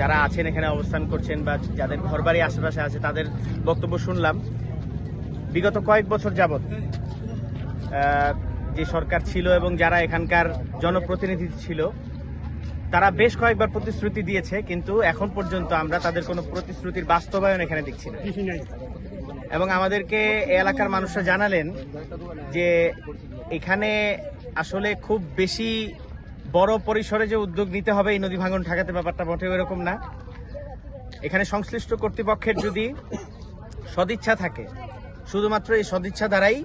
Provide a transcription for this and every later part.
যারা আছেন এখানে অবস্থান করছেন বা যাদের ঘরবাড়ি আশেপাশে আছে তাদের বক্তব্য শুনলাম। বিগত কয়েক বছর যাবৎ যে সরকার ছিল এবং যারা এখানকার জনপ্রতিনিধি ছিল তারা বেশ কয়েকবার প্রতিশ্রুতি দিয়েছে কিন্তু এখন পর্যন্ত আমরা তাদের কোনো প্রতিশ্রুতির বাস্তবায়ন এখানে দেখছি না। এবং আমাদেরকে এলাকার মানুষরা জানালেন যে এখানে আসলে খুব বেশি বড় পরিসরে যে উদ্যোগ নিতে হবে এই নদী ভাঙন ঠেকাতে ব্যাপারটা মোটেও এরকম না। এখানে সংশ্লিষ্ট কর্তৃপক্ষের যদি সদিচ্ছা থাকে, শুধুমাত্র এই সদিচ্ছা দ্বারাই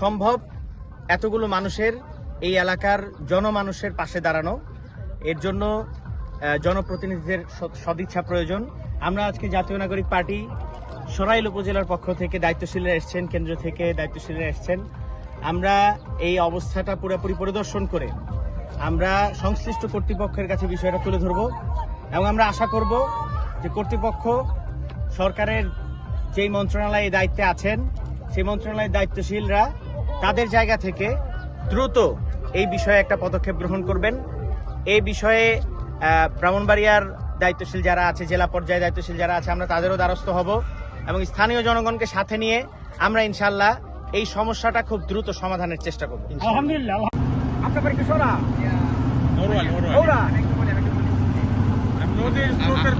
সম্ভব এতগুলো মানুষের এই এলাকার জনমানুষের পাশে দাঁড়ানো, এর জন্য জনপ্রতিনিধিদের সদিচ্ছা প্রয়োজন। আমরা আজকে জাতীয় নাগরিক পার্টি সরাইল উপজেলার পক্ষ থেকে দায়িত্বশীলরা এসছেন, কেন্দ্র থেকে দায়িত্বশীলরা এসছেন। আমরা এই অবস্থাটা পুরোপুরি পরিদর্শন করে আমরা সংশ্লিষ্ট কর্তৃপক্ষের কাছে বিষয়টা তুলে ধরব এবং আমরা আশা করব যে কর্তৃপক্ষ সরকারের যেই মন্ত্রণালয়ে দায়িত্বে আছেন, সেই মন্ত্রণালয়ের দায়িত্বশীলরা তাদের জায়গা থেকে দ্রুত এই বিষয়ে একটা পদক্ষেপ গ্রহণ করবেন। এই বিষয়ে ব্রাহ্মণবাড়িয়ার দায়িত্বশীল যারা আছে, জেলা পর্যায়ে দায়িত্বশীল যারা আছে, আমরা তাদেরও দ্বারস্থ হব এবং স্থানীয় জনগণকে সাথে নিয়ে আমরা ইনশাল্লাহ এই সমস্যাটা খুব দ্রুত সমাধানের চেষ্টা করব আলহামদুলিল্লাহ আপনার বাড়ি কি নরওয়াল নরওয়াল ওরা নদীর স্রোতের